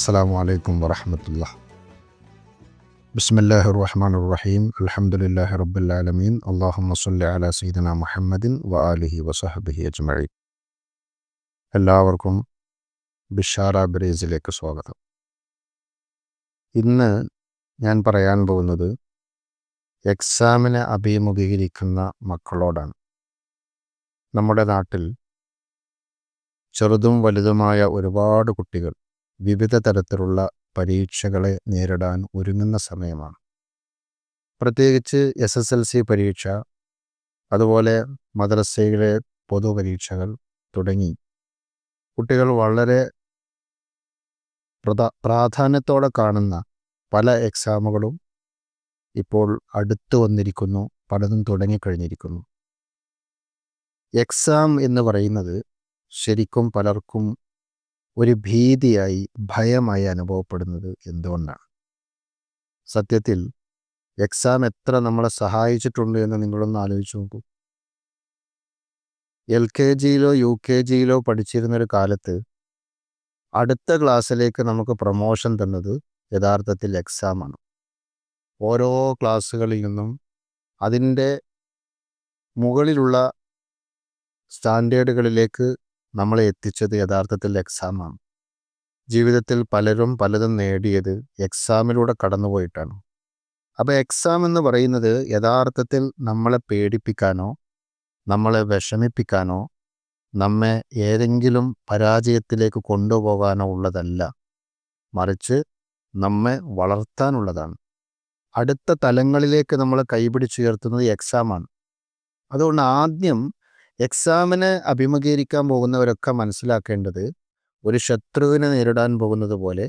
السلام عليكم ورحمة الله بسم الله الرحمن الرحيم الحمد لله رب العالمين اللهم صل على سيدنا محمد وآله وصحبه أجمعين എല്ലാവർക്കും ബിഷാര ബ്രേസിലേക്ക് സ്വാഗതം ഇന്ന് ഞാൻ പറയാൻ പോകുന്നത് എക്സാമിനെ അഭിമുഖീകരിക്കുന്ന മക്കളോടാണ് നമ്മുടെ നാട്ടിൽ ചെറുതും വലുതുമായ ഒരുപാട് കുട്ടികൾ വിവിധ തരത്തിലുള്ള പരീക്ഷകളെ നേരിടാൻ ഒരുങ്ങുന്ന സമയമാണ്. പ്രത്യേകിച്ച് എസ് എസ് എൽ സി പരീക്ഷ അതുപോലെ മദ്രസയിലെ പൊതുപരീക്ഷകൾ തുടങ്ങി. കുട്ടികൾ വളരെ പ്രധാ പ്രാധാന്യത്തോടെ കാണുന്ന പല എക്സാമുകളും ഇപ്പോൾ അടുത്തു വന്നിരിക്കുന്നു പലതും തുടങ്ങിക്കഴിഞ്ഞിരിക്കുന്നു. എക്സാം എന്ന് പറയുന്നത് ശരിക്കും പലർക്കും ഒരു ഭീതിയായി ഭയമായി അനുഭവപ്പെടുന്നത് എന്തുകൊണ്ടാണ്? സത്യത്തിൽ എക്സാം എത്ര നമ്മളെ സഹായിച്ചിട്ടുണ്ട് എന്ന് നിങ്ങളൊന്ന് ആലോചിച്ച് നോക്കൂ. എൽ കെ ജിയിലോ യു കെ ജിയിലോ പഠിച്ചിരുന്നൊരു കാലത്ത് അടുത്ത ക്ലാസ്സിലേക്ക് നമുക്ക് പ്രൊമോഷൻ തന്നത് യഥാർത്ഥത്തിൽ എക്സാമാണ് ഓരോ ക്ലാസ്സുകളിൽ നിന്നും അതിന്റെ മുകളിലുള്ള സ്റ്റാൻഡേർഡുകളിലേക്ക് നമ്മളെ എത്തിച്ചത് യഥാർത്ഥത്തിൽ എക്സാമാണ് ജീവിതത്തിൽ പലരും പലതും നേടിയത് എക്സാമിലൂടെ കടന്നുപോയിട്ടാണ്. അപ്പോൾ എക്സാം എന്ന് പറയുന്നത് യഥാർത്ഥത്തിൽ നമ്മളെ പേടിപ്പിക്കാനോ നമ്മളെ വിഷമിപ്പിക്കാനോ നമ്മെ ഏതെങ്കിലും പരാജയത്തിലേക്ക് കൊണ്ടുപോകാനോ ഉള്ളതല്ല. മറിച്ച് നമ്മെ വളർത്താനുള്ളതാണ്. അടുത്ത തലങ്ങളിലേക്ക് നമ്മളെ കൈപിടിച്ചുയർത്തുന്നത് എക്സാമാണ് അതുകൊണ്ട് ആദ്യം എക്സാമിനെ അഭിമുഖീകരിക്കാൻ പോകുന്നവരൊക്കെ മനസ്സിലാക്കേണ്ടത് ഒരു ശത്രുവിനെ നേരിടാൻ പോകുന്നത് പോലെ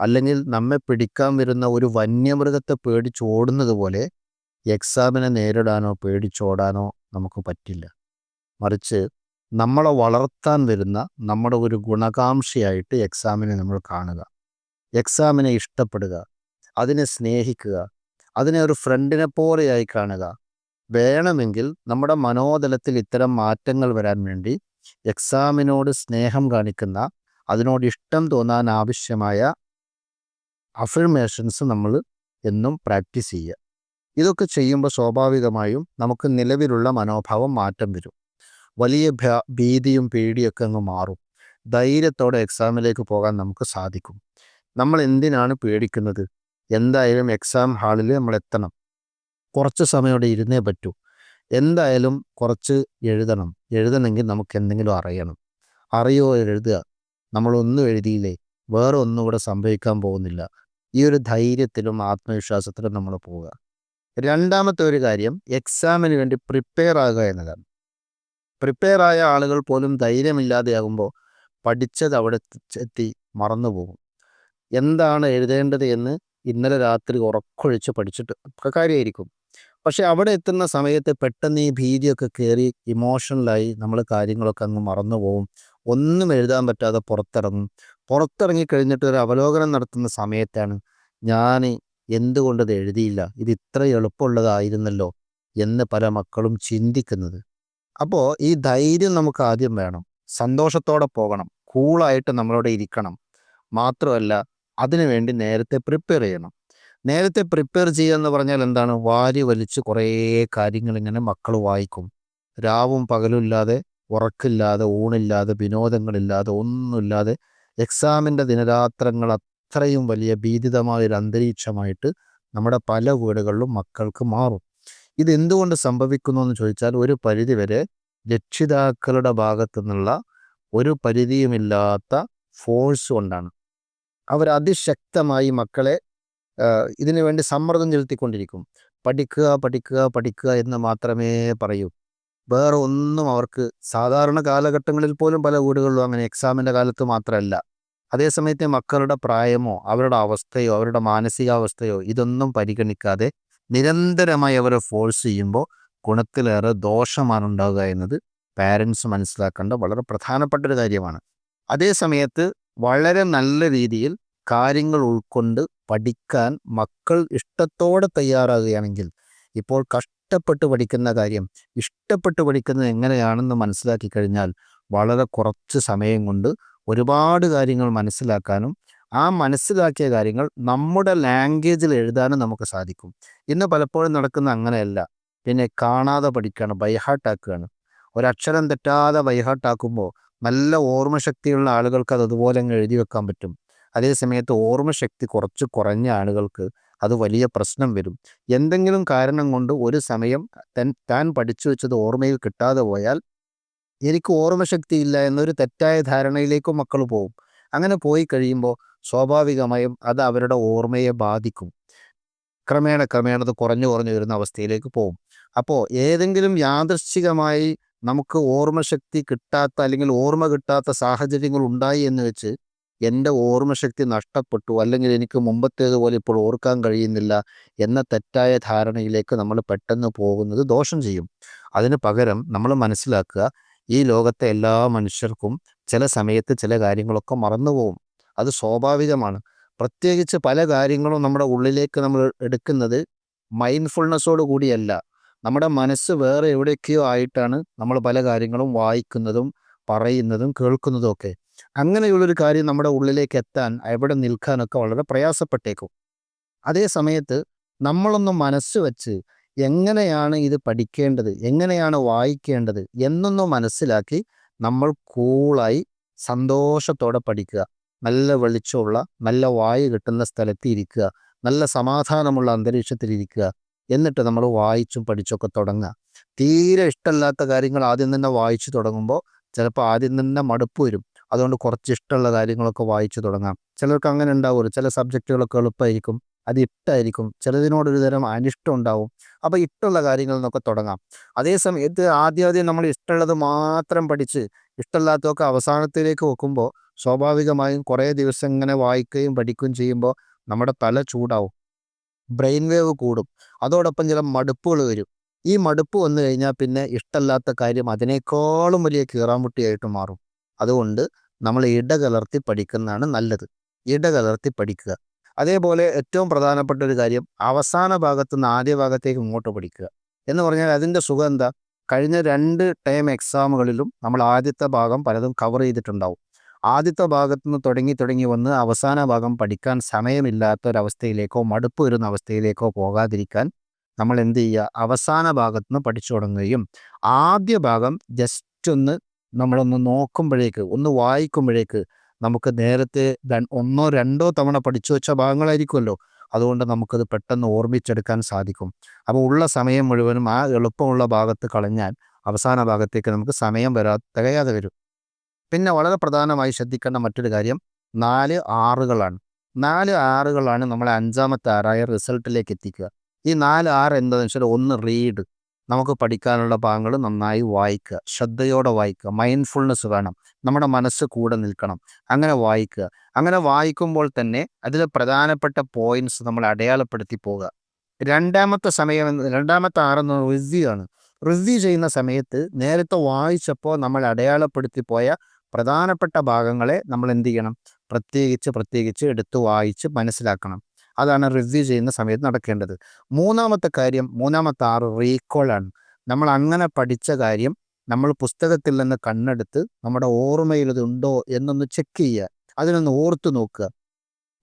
അല്ലെങ്കിൽ നമ്മെ പിടിക്കാൻ വരുന്ന ഒരു വന്യമൃഗത്തെ പേടിച്ചോടുന്നത് പോലെ എക്സാമിനെ നേരിടാനോ പേടിച്ചോടാനോ നമുക്ക് പറ്റില്ല. മറിച്ച് നമ്മളെ വളർത്താൻ വരുന്ന നമ്മുടെ ഒരു ഗുണകാംക്ഷയായിട്ട് എക്സാമിനെ നമ്മൾ കാണുക. എക്സാമിനെ ഇഷ്ടപ്പെടുക അതിനെ സ്നേഹിക്കുക അതിനെ ഒരു ഫ്രണ്ടിനെ പോലെയായി കാണുക വേണമെങ്കിൽ നമ്മുടെ മനോതലത്തിൽ ഇത്തരം മാറ്റങ്ങൾ വരാൻ വേണ്ടി എക്സാമിനോട് സ്നേഹം കാണിക്കുന്ന അതിനോട് ഇഷ്ടം തോന്നാൻ ആവശ്യമായ അഫർമേഷൻസ് നമ്മൾ എന്നും പ്രാക്ടീസ് ചെയ്യുക. ഇതൊക്കെ ചെയ്യുമ്പോൾ സ്വാഭാവികമായും നമുക്ക് നിലവിലുള്ള മനോഭാവം മാറ്റം വരും. വലിയ ഭീതിയും പേടിയൊക്കെ അങ്ങ് മാറും. ധൈര്യത്തോടെ എക്സാമിലേക്ക് പോകാൻ നമുക്ക് സാധിക്കും. നമ്മൾ എന്തിനാണ് പേടിക്കുന്നത്? എന്തായാലും എക്സാം ഹാളിൽ നമ്മൾ എത്തണം. കുറച്ച് സമയം അവിടെ ഇരുന്നേ പറ്റൂ. എന്തായാലും കുറച്ച് എഴുതണം. എഴുതണമെങ്കിൽ നമുക്ക് എന്തെങ്കിലും അറിയണം. അറിയോ എഴുതുക. നമ്മളൊന്നും എഴുതിയില്ലേ? വേറെ ഒന്നും ഇവിടെ സംഭവിക്കാൻ പോകുന്നില്ല. ഈ ഒരു ധൈര്യത്തിലും ആത്മവിശ്വാസത്തിലും നമ്മൾ പോവുക. രണ്ടാമത്തെ ഒരു കാര്യം എക്സാമിന് വേണ്ടി പ്രിപ്പയർ ആകുക എന്നതാണ്. പ്രിപ്പയർ ആയ ആളുകൾ പോലും ധൈര്യമില്ലാതെയാകുമ്പോൾ പഠിച്ചത് അവിടെ എത്തി മറന്നു പോകും. എന്താണ് എഴുതേണ്ടത് എന്ന് ഇന്നലെ രാത്രി ഉറക്കൊഴിച്ച് പഠിച്ചിട്ട് കാര്യമായിരിക്കും. പക്ഷെ അവിടെ എത്തുന്ന സമയത്ത് പെട്ടെന്ന് ഈ ഭീതിയൊക്കെ കയറി ഇമോഷണലായി നമ്മൾ കാര്യങ്ങളൊക്കെ അങ്ങ് മറന്നു പോകും ഒന്നും എഴുതാൻ പറ്റാതെ പുറത്തിറങ്ങും. പുറത്തിറങ്ങി കഴിഞ്ഞിട്ട് ഒരു അവലോകനം നടത്തുന്ന സമയത്താണ് ഞാൻ എന്തുകൊണ്ടത് എഴുതിയില്ല? ഇത് ഇത്ര എളുപ്പമുള്ളതായിരുന്നല്ലോ എന്ന് പല മക്കളും ചിന്തിക്കുന്നത്. അപ്പോൾ ഈ ധൈര്യം നമുക്ക് ആദ്യം വേണം. സന്തോഷത്തോടെ പോകണം. കൂളായിട്ട് നമ്മളവിടെ ഇരിക്കണം. മാത്രമല്ല അതിനുവേണ്ടി നേരത്തെ പ്രിപ്പയർ ചെയ്യണം. നേരത്തെ പ്രിപ്പയർ ചെയ്യുക എന്ന് പറഞ്ഞാൽ എന്താണ്? വാരി വലിച്ച് കുറേ കാര്യങ്ങൾ ഇങ്ങനെ മക്കൾ വായിക്കും. രാവും പകലും ഇല്ലാതെ ഉറക്കില്ലാതെ ഊണില്ലാതെ വിനോദങ്ങളില്ലാതെ ഒന്നുമില്ലാതെ എക്സാമിന്റെ ദിനരാത്രങ്ങൾ അത്രയും വലിയ ഭീതിതമായ ഒരു അന്തരീക്ഷമായിട്ട് നമ്മുടെ പല വീടുകളിലും മക്കൾക്ക് മാറും. ഇതെന്തുകൊണ്ട് സംഭവിക്കുന്നു എന്ന് ചോദിച്ചാൽ ഒരു പരിധിവരെ രക്ഷിതാക്കളുടെ ഭാഗത്തു നിന്നുള്ള ഒരു പരിധിയുമില്ലാത്ത ഫോഴ്സ് കൊണ്ടാണ്. അവർ അതിശക്തമായി മക്കളെ ഇതിനു വേണ്ടി സമ്മർദ്ദം ചെലുത്തിക്കൊണ്ടിരിക്കും. പഠിക്കുക പഠിക്കുക പഠിക്കുക എന്ന് മാത്രമേ പറയൂ. വേറെ ഒന്നും അവർക്ക് സാധാരണ കാലഘട്ടങ്ങളിൽ പോലും പല വീടുകളിലും അങ്ങനെ എക്സാമിന്റെ കാലത്ത് മാത്രമല്ല. അതേസമയത്ത് മക്കളുടെ പ്രായമോ അവരുടെ അവസ്ഥയോ അവരുടെ മാനസികാവസ്ഥയോ ഇതൊന്നും പരിഗണിക്കാതെ നിരന്തരമായി അവരെ ഫോഴ്സ് ചെയ്യുമ്പോൾ ഗുണത്തിലേറെ ദോഷമാണ് ഉണ്ടാകുക എന്നത് പാരൻസ് മനസ്സിലാക്കേണ്ട വളരെ പ്രധാനപ്പെട്ട ഒരു കാര്യമാണ്. അതേ സമയത്ത് വളരെ നല്ല രീതിയിൽ കാര്യങ്ങൾ ഉൾക്കൊണ്ട് പഠിക്കാൻ മക്കൾ ഇഷ്ടത്തോടെ തയ്യാറാകുകയാണെങ്കിൽ ഇപ്പോൾ കഷ്ടപ്പെട്ട് പഠിക്കുന്ന കാര്യം ഇഷ്ടപ്പെട്ട് പഠിക്കുന്നത് എങ്ങനെയാണെന്ന് മനസ്സിലാക്കി കഴിഞ്ഞാൽ വളരെ കുറച്ച് സമയം കൊണ്ട് ഒരുപാട് കാര്യങ്ങൾ മനസ്സിലാക്കാനും ആ മനസ്സിലാക്കിയ കാര്യങ്ങൾ നമ്മുടെ ലാംഗ്വേജിൽ എഴുതാനും നമുക്ക് സാധിക്കും. ഇന്ന് പലപ്പോഴും നടക്കുന്ന അങ്ങനെയല്ല. പിന്നെ കാണാതെ പഠിക്കുകയാണ് ബൈഹാട്ടാക്കുകയാണ് ഒരക്ഷരം തെറ്റാതെ ബൈഹാട്ടാക്കുമ്പോൾ നല്ല ഓർമ്മശക്തിയുള്ള ആളുകൾക്ക് അത് അതുപോലെ അങ്ങ് എഴുതി വെക്കാൻ പറ്റും. അതേ സമയത്ത് ഓർമ്മശക്തി കുറച്ച് കുറഞ്ഞ ആളുകൾക്ക് അത് വലിയ പ്രശ്നം വരും. എന്തെങ്കിലും കാരണം കൊണ്ട് ഒരു സമയം തൻ താൻ പഠിച്ചു വെച്ചത് ഓർമ്മയിൽ കിട്ടാതെ പോയാൽ എനിക്ക് ഓർമ്മശക്തി ഇല്ല എന്നൊരു തെറ്റായ ധാരണയിലേക്കും മക്കൾ പോകും. അങ്ങനെ പോയി കഴിയുമ്പോൾ സ്വാഭാവികമായും അത് അവരുടെ ഓർമ്മയെ ബാധിക്കും. ക്രമേണ ക്രമേണ അത് കുറഞ്ഞു കുറഞ്ഞു വരുന്ന അവസ്ഥയിലേക്ക് പോകും. അപ്പോൾ ഏതെങ്കിലും യാദൃശ്ചികമായി നമുക്ക് ഓർമ്മശക്തി കിട്ടാത്ത അല്ലെങ്കിൽ ഓർമ്മ കിട്ടാത്ത സാഹചര്യങ്ങൾ ഉണ്ടായി എന്ന് വെച്ച് എന്റെ ഓർമ്മശക്തി നഷ്ടപ്പെട്ടു അല്ലെങ്കിൽ എനിക്ക് മുമ്പത്തേതുപോലെ ഇപ്പോൾ ഓർക്കാൻ കഴിയുന്നില്ല എന്ന തെറ്റായ ധാരണയിലേക്ക് നമ്മൾ പെട്ടെന്ന് പോകുന്നത് ദോഷം ചെയ്യും. അതിന് പകരം നമ്മൾ മനസ്സിലാക്കുക ഈ ലോകത്തെ എല്ലാ മനുഷ്യർക്കും ചില സമയത്ത് ചില കാര്യങ്ങളൊക്കെ മറന്നുപോകും അത് സ്വാഭാവികമാണ്. പ്രത്യേകിച്ച് പല കാര്യങ്ങളും നമ്മുടെ ഉള്ളിലേക്ക് നമ്മൾ എടുക്കുന്നത് മൈൻഡ്ഫുൾനെസ്സോട് കൂടിയല്ല. നമ്മുടെ മനസ്സ് വേറെ എവിടെയൊക്കെയോ ആയിട്ടാണ് നമ്മൾ പല കാര്യങ്ങളും വായിക്കുന്നതും പറയുന്നതും കേൾക്കുന്നതും ഒക്കെ. അങ്ങനെയുള്ളൊരു കാര്യം നമ്മുടെ ഉള്ളിലേക്ക് എത്താൻ എവിടെ നിൽക്കാനൊക്കെ വളരെ പ്രയാസപ്പെട്ടേക്കും. അതേ സമയത്ത് നമ്മളൊന്ന് മനസ്സ് വച്ച് എങ്ങനെയാണ് ഇത് പഠിക്കേണ്ടത് എങ്ങനെയാണ് വായിക്കേണ്ടത് എന്നൊന്ന് മനസ്സിലാക്കി നമ്മൾ കൂളായി സന്തോഷത്തോടെ പഠിക്കുക. നല്ല വെളിച്ചമുള്ള നല്ല വായു കിട്ടുന്ന സ്ഥലത്ത് ഇരിക്കുക നല്ല സമാധാനമുള്ള അന്തരീക്ഷത്തിൽ ഇരിക്കുക എന്നിട്ട് നമ്മൾ വായിച്ചും പഠിച്ചൊക്കെ തുടങ്ങുക. തീരെ ഇഷ്ടമല്ലാത്ത കാര്യങ്ങൾ ആദ്യം തന്നെ വായിച്ചു തുടങ്ങുമ്പോൾ ചിലപ്പോൾ ആദ്യം തന്നെ മടുപ്പ് വരും. അതുകൊണ്ട് കുറച്ച് ഇഷ്ടമുള്ള കാര്യങ്ങളൊക്കെ വായിച്ചു തുടങ്ങാം. ചിലർക്ക് അങ്ങനെ ഉണ്ടാവുമല്ലോ. ചില സബ്ജക്റ്റുകളൊക്കെ എളുപ്പമായിരിക്കും. അത് ഇട്ടായിരിക്കും ചിലതിനോടൊരു തരം അനിഷ്ടം ഉണ്ടാവും. അപ്പോൾ ഇഷ്ടമുള്ള കാര്യങ്ങളിൽ നിന്നൊക്കെ തുടങ്ങാം. അതേ സമയത്ത് ആദ്യം ആദ്യം നമ്മൾ ഇഷ്ടമുള്ളത് മാത്രം പഠിച്ച് ഇഷ്ടമില്ലാത്തതൊക്കെ അവസാനത്തിലേക്ക് വെക്കുമ്പോൾ സ്വാഭാവികമായും കുറേ ദിവസം ഇങ്ങനെ വായിക്കുകയും പഠിക്കുകയും ചെയ്യുമ്പോൾ നമ്മുടെ തല ചൂടാവും. ബ്രെയിൻ വേവ് കൂടും. അതോടൊപ്പം ചില മടുപ്പുകൾ വരും. ഈ മടുപ്പ് വന്നു കഴിഞ്ഞാൽ പിന്നെ ഇഷ്ടമല്ലാത്ത കാര്യം അതിനേക്കാളും വലിയ കീറാമുട്ടിയായിട്ട് മാറും. അതുകൊണ്ട് നമ്മൾ ഇടകലർത്തി പഠിക്കുന്നതാണ് നല്ലത്. ഇടകലർത്തി പഠിക്കുക. അതേപോലെ ഏറ്റവും പ്രധാനപ്പെട്ട ഒരു കാര്യം അവസാന ഭാഗത്ത് നിന്ന് ആദ്യ ഭാഗത്തേക്ക് ഇങ്ങോട്ട് പഠിക്കുക. എന്ന് പറഞ്ഞാൽ അതിന്റെ സുഖം എന്താ? കഴിഞ്ഞ രണ്ട് ടൈം എക്സാമുകളിലും നമ്മൾ ആദ്യത്തെ ഭാഗം പലതും കവർ ചെയ്തിട്ടുണ്ടാവും. ആദ്യത്തെ ഭാഗത്ത് നിന്ന് തുടങ്ങി തുടങ്ങി വന്ന് അവസാന ഭാഗം പഠിക്കാൻ സമയമില്ലാത്ത ഒരവസ്ഥയിലേക്കോ മടുപ്പ് വരുന്ന അവസ്ഥയിലേക്കോ പോകാതിരിക്കാൻ നമ്മൾ എന്ത് ചെയ്യുക? അവസാന ഭാഗത്ത് നിന്ന് പഠിച്ചു തുടങ്ങുകയും ആദ്യ ഭാഗം ജസ്റ്റ് ഒന്ന് നമ്മളൊന്ന് നോക്കുമ്പോഴേക്ക് ഒന്ന് വായിക്കുമ്പോഴേക്ക് നമുക്ക് നേരത്തെ ഒന്നോ രണ്ടോ തവണ പഠിച്ചു വെച്ച ഭാഗങ്ങളായിരിക്കുമല്ലോ. അതുകൊണ്ട് നമുക്കത് പെട്ടെന്ന് ഓർമ്മിച്ചെടുക്കാൻ സാധിക്കും. അപ്പോൾ ഉള്ള സമയം മുഴുവനും ആ എളുപ്പമുള്ള ഭാഗത്ത് കളഞ്ഞാൽ അവസാന ഭാഗത്തേക്ക് നമുക്ക് സമയം വരാ തികയാതെ വരും. പിന്നെ വളരെ പ്രധാനമായി ശ്രദ്ധിക്കേണ്ട മറ്റൊരു കാര്യം നാല് ആറുകളാണ്. നാല് ആറുകളാണ് നമ്മളെ അഞ്ചാമത്തെ ആറായ റിസൾട്ടിലേക്ക് എത്തിക്കുക. ഈ നാല് ആറ് എന്താണെന്ന് വെച്ചാൽ ഒന്ന് റീഡ്. നമുക്ക് പഠിക്കാനുള്ള ഭാഗങ്ങൾ നന്നായി വായിക്കുക ശ്രദ്ധയോടെ വായിക്കുക മൈൻഡ്ഫുൾനെസ് വേണം നമ്മുടെ മനസ്സ് കൂടെ നിൽക്കണം അങ്ങനെ വായിക്കുക അങ്ങനെ വായിക്കുമ്പോൾ തന്നെ അതിൽ പ്രധാനപ്പെട്ട പോയിന്റ്സ് നമ്മൾ അടയാളപ്പെടുത്തി പോവുക. രണ്ടാമത്തെ സമയം രണ്ടാമത്തെ ആറെന്ന് റിവ്യൂ ആണ്. റിവ്യൂ ചെയ്യുന്ന സമയത്ത് നേരത്തെ വായിച്ചപ്പോൾ നമ്മൾ അടയാളപ്പെടുത്തി പോയ പ്രധാനപ്പെട്ട ഭാഗങ്ങളെ നമ്മൾ എന്ത് ചെയ്യണം? പ്രത്യേകിച്ച് പ്രത്യേകിച്ച് എടുത്ത് വായിച്ച് മനസ്സിലാക്കണം. അതാണ് റിവ്യൂ ചെയ്യുന്ന സമയത്ത് നടക്കേണ്ടത്. മൂന്നാമത്തെ കാര്യം മൂന്നാമത്തെ ആറ് റീകോളാണ് നമ്മൾ അങ്ങനെ പഠിച്ച കാര്യം നമ്മൾ പുസ്തകത്തിൽ നിന്ന് കണ്ണെടുത്ത് നമ്മുടെ ഓർമ്മയിൽ ഇതുണ്ടോ എന്നൊന്ന് ചെക്ക് ചെയ്യുക. അതിനൊന്ന് ഓർത്തു നോക്കുക.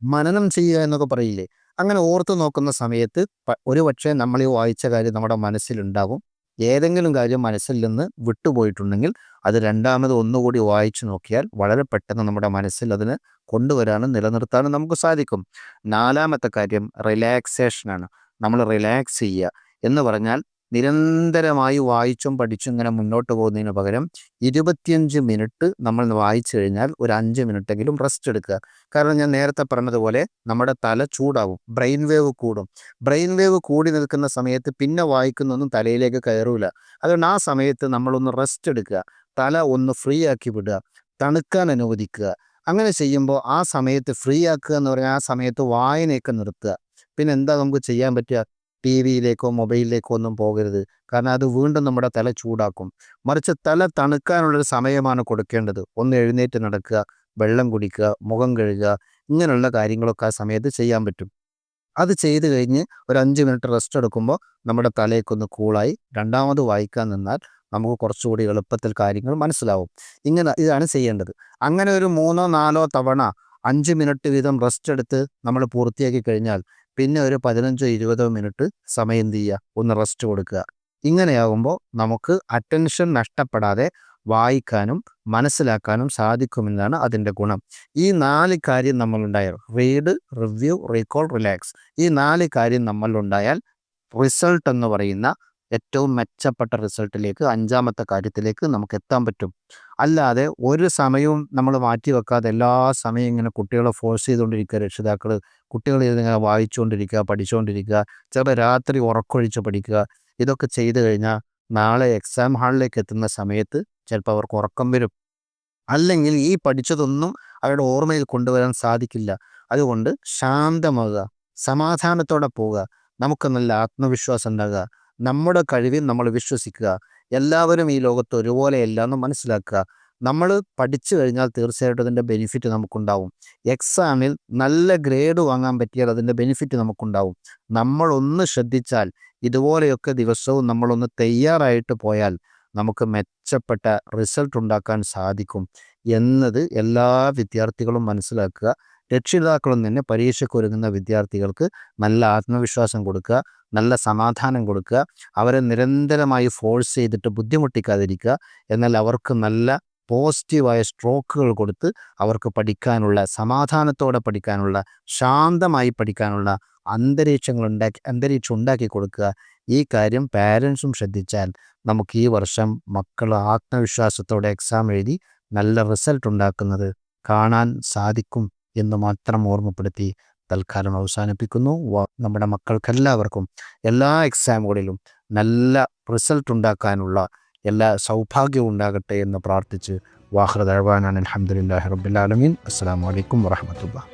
മനനം ചെയ്യുക എന്നൊക്കെ പറയില്ലേ? അങ്ങനെ ഓർത്തു നോക്കുന്ന സമയത്ത് ഒരു പക്ഷേ നമ്മൾ ഈ വായിച്ച കാര്യം നമ്മുടെ മനസ്സിലുണ്ടാകും ഏതെങ്കിലും കാര്യം മനസ്സിൽ നിന്ന് വിട്ടുപോയിട്ടുണ്ടെങ്കിൽ അത് രണ്ടാമത് ഒന്നുകൂടി വായിച്ചു നോക്കിയാൽ വളരെ പെട്ടെന്ന് നമ്മുടെ മനസ്സിൽ അതിന് കൊണ്ടുവരാനും നിലനിർത്താനും നമുക്ക് സാധിക്കും. നാലാമത്തെ കാര്യം റിലാക്സേഷനാണ്. നമ്മൾ റിലാക്സ് ചെയ്യുക. എന്ന് പറഞ്ഞാൽ നിരന്തരമായി വായിച്ചും പഠിച്ചും ഇങ്ങനെ മുന്നോട്ട് പോകുന്നതിന് പകരം ഇരുപത്തിയഞ്ച് മിനിറ്റ് നമ്മൾ വായിച്ചു കഴിഞ്ഞാൽ ഒരു അഞ്ച് മിനിറ്റെങ്കിലും റെസ്റ്റ് എടുക്കുക. കാരണം ഞാൻ നേരത്തെ പറഞ്ഞതുപോലെ നമ്മുടെ തല ചൂടാവും. ബ്രെയിൻ വേവ് കൂടും. ബ്രെയിൻ വേവ് കൂടി നിൽക്കുന്ന സമയത്ത് പിന്നെ വായിക്കുന്നൊന്നും തലയിലേക്ക് കയറൂല. അതുകൊണ്ട് ആ സമയത്ത് നമ്മളൊന്ന് റെസ്റ്റ് എടുക്കുക. തല ഒന്ന് ഫ്രീ ആക്കി വിടുക. തണുക്കാൻ അനുവദിക്കുക. അങ്ങനെ ചെയ്യുമ്പോൾ ആ സമയത്ത് ഫ്രീ ആക്കുക എന്ന് പറഞ്ഞാൽ ആ സമയത്ത് വായനയൊക്കെ നിർത്തുക. പിന്നെ എന്താ നമുക്ക് ചെയ്യാൻ പറ്റുക? ടി വിയിലേക്കോ മൊബൈലിലേക്കോ ഒന്നും പോകരുത്. കാരണം അത് വീണ്ടും നമ്മുടെ തല ചൂടാക്കും. മറിച്ച് തല തണുക്കാനുള്ളൊരു സമയമാണ് കൊടുക്കേണ്ടത്. ഒന്ന് എഴുന്നേറ്റ് നടക്കുക വെള്ളം കുടിക്കുക മുഖം കഴുകുക ഇങ്ങനെയുള്ള കാര്യങ്ങളൊക്കെ ആ സമയത്ത് ചെയ്യാൻ പറ്റും. അത് ചെയ്ത് കഴിഞ്ഞ് ഒരു അഞ്ച് മിനിറ്റ് റെസ്റ്റ് എടുക്കുമ്പോൾ നമ്മുടെ തലയൊക്കെ കൂളായി രണ്ടാമത് വായിക്കാൻ നിന്നാൽ നമുക്ക് കുറച്ചുകൂടി എളുപ്പത്തിൽ കാര്യങ്ങൾ മനസ്സിലാവും. ഇങ്ങനെ ഇതാണ് ചെയ്യേണ്ടത്. അങ്ങനെ ഒരു മൂന്നോ നാലോ തവണ അഞ്ച് മിനിറ്റ് വീതം റെസ്റ്റ് എടുത്ത് നമ്മൾ പൂർത്തിയാക്കി കഴിഞ്ഞാൽ പിന്നെ ഒരു പതിനഞ്ചോ ഇരുപതോ മിനിറ്റ് സമയം എന്ത് ചെയ്യുക? ഒന്ന് റെസ്റ്റ് കൊടുക്കുക. ഇങ്ങനെയാകുമ്പോൾ നമുക്ക് അറ്റൻഷൻ നഷ്ടപ്പെടാതെ വായിക്കാനും മനസ്സിലാക്കാനും സാധിക്കുമെന്നാണ് അതിന്റെ ഗുണം. ഈ നാല് കാര്യം നമ്മളുണ്ടായാൽ റീഡ് റിവ്യൂ റീകോൾ റിലാക്സ് ഈ നാല് കാര്യം നമ്മളുണ്ടായാൽ റിസൾട്ട് എന്ന് പറയുന്ന ഏറ്റവും മെച്ചപ്പെട്ട റിസൾട്ടിലേക്ക് അഞ്ചാമത്തെ കാര്യത്തിലേക്ക് നമുക്ക് എത്താൻ പറ്റും. അല്ലാതെ ഒരു സമയവും നമ്മൾ മാറ്റി വെക്കാതെ എല്ലാ സമയം ഇങ്ങനെ കുട്ടികളെ ഫോഴ്സ് ചെയ്തുകൊണ്ടിരിക്കുക രക്ഷിതാക്കൾ കുട്ടികൾ ഇതിങ്ങനെ വായിച്ചുകൊണ്ടിരിക്കുക പഠിച്ചുകൊണ്ടിരിക്കുക ചില രാത്രി ഉറക്കൊഴിച്ച് പഠിക്കുക ഇതൊക്കെ ചെയ്തു കഴിഞ്ഞാൽ നാളെ എക്സാം ഹാളിലേക്ക് എത്തുന്ന സമയത്ത് ചിലപ്പോൾ അവർക്ക് ഉറക്കം വരും. അല്ലെങ്കിൽ ഈ പഠിച്ചതൊന്നും അവരുടെ ഓർമ്മയിൽ കൊണ്ടുവരാൻ സാധിക്കില്ല. അതുകൊണ്ട് ശാന്തമാകുക സമാധാനത്തോടെ പോവുക നമുക്ക് നല്ല ആത്മവിശ്വാസം ഉണ്ടാകുക നമ്മുടെ കഴിവിൽ നമ്മൾ വിശ്വസിക്കുക എല്ലാവരും ഈ ലോകത്ത് ഒരുപോലെയല്ല എന്ന് മനസ്സിലാക്കുക. നമ്മൾ പഠിച്ചു കഴിഞ്ഞാൽ തീർച്ചയായിട്ടും അതിന്റെ ബെനിഫിറ്റ് നമുക്കുണ്ടാവും. എക്സാമിൽ നല്ല ഗ്രേഡ് വാങ്ങാൻ പറ്റിയാൽ അതിന്റെ ബെനിഫിറ്റ് നമുക്കുണ്ടാവും. നമ്മളൊന്ന് ശ്രദ്ധിച്ചാൽ ഇതുപോലെയൊക്കെ ദിവസവും നമ്മളൊന്ന് തയ്യാറായിട്ട് പോയാൽ നമുക്ക് മെച്ചപ്പെട്ട റിസൾട്ട് ഉണ്ടാക്കാൻ സാധിക്കും എന്നത് എല്ലാ വിദ്യാർത്ഥികളും മനസ്സിലാക്കുക. രക്ഷിതാക്കളും തന്നെ പരീക്ഷയ്ക്ക് ഒരുങ്ങുന്ന വിദ്യാർത്ഥികൾക്ക് നല്ല ആത്മവിശ്വാസം കൊടുക്കുക നല്ല സമാധാനം കൊടുക്കുക അവരെ നിരന്തരമായി ഫോഴ്സ് ചെയ്തിട്ട് ബുദ്ധിമുട്ടിക്കാതിരിക്കുക എന്നാൽ അവർക്ക് നല്ല പോസിറ്റീവായ സ്ട്രോക്കുകൾ കൊടുത്ത് അവർക്ക് പഠിക്കാനുള്ള സമാധാനത്തോടെ പഠിക്കാനുള്ള ശാന്തമായി പഠിക്കാനുള്ള അന്തരീക്ഷങ്ങൾ ഉണ്ടാക്കി അന്തരീക്ഷം ഉണ്ടാക്കി കൊടുക്കുക. ഈ കാര്യം പാരൻസും ശ്രദ്ധിച്ചാൽ നമുക്ക് ഈ വർഷം മക്കൾ ആത്മവിശ്വാസത്തോടെ എക്സാം എഴുതി നല്ല റിസൾട്ട് ഉണ്ടാക്കുന്നത് കാണാൻ സാധിക്കും എന്ന് മാത്രം ഓർമ്മപ്പെടുത്തി തൽക്കാലം അവസാനിപ്പിക്കുന്നു. നമ്മുടെ മക്കൾക്കെല്ലാവർക്കും എല്ലാ എക്സാമുകളിലും നല്ല റിസൾട്ട് ഉണ്ടാക്കാനുള്ള എല്ലാ സൗഭാഗ്യവും ഉണ്ടാകട്ടെ എന്ന് പ്രാർത്ഥിച്ച് വാഹൃദ് അഹ്വാനാൻ അലഹമുല്ലാ റബ്ബുലാലമീൻ അസ്സാം വലൈക്കും വാഹമത്തുള്ള